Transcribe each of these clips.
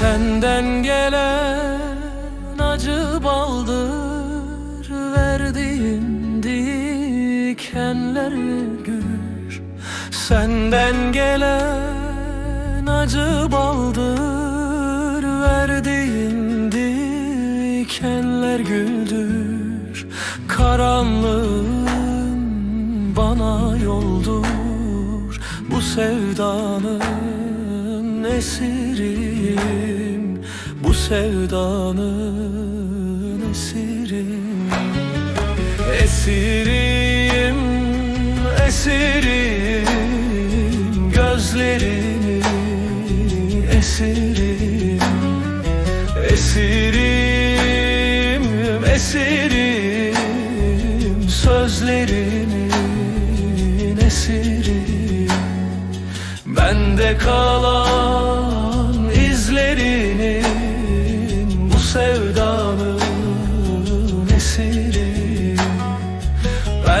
Senden gelen acı baldır Verdiğin dikenleri gör. Senden gelen acı baldır Verdiğin dikenler güldür. Karanlığın bana yoldur Bu sevdanın esiriyim Bu sevdanın esiriyim Esiriyim, esirim. Gözlerini esirim. Esirim, esirim. Sözlerinin esirim Bende kalan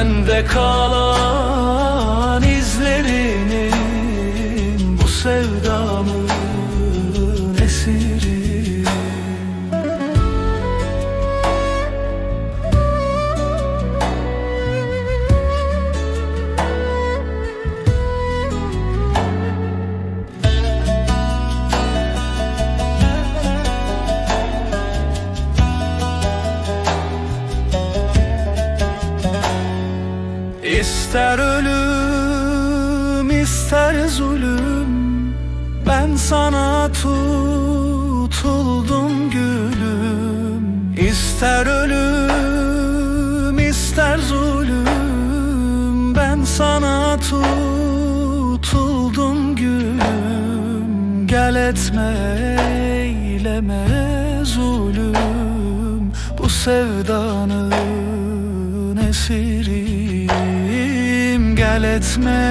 Bende kalan izlerinin Bu sevdamın esiriyim İster ölüm ister zulüm Ben sana tutuldum gülüm. İster ölüm ister zulüm Ben sana tutuldum gülüm. Gel etme eyleme zulüm. Bu sevdanın esiriyim Gel etme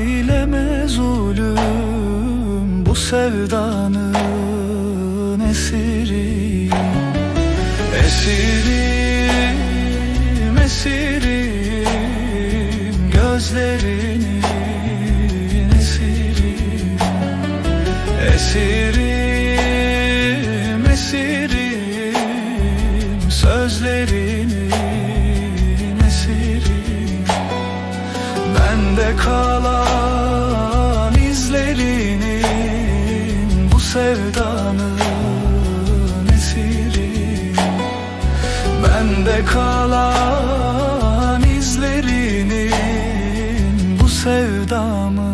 eyleme zulüm. Bu sevdanın esiriyim Esirim, esirim Gözlerinin esirim Esirim, esirim Sözlerinin Bende kalan izlerinin Bu sevdanın esiriyim Bende kalan izlerinin Bu sevdamın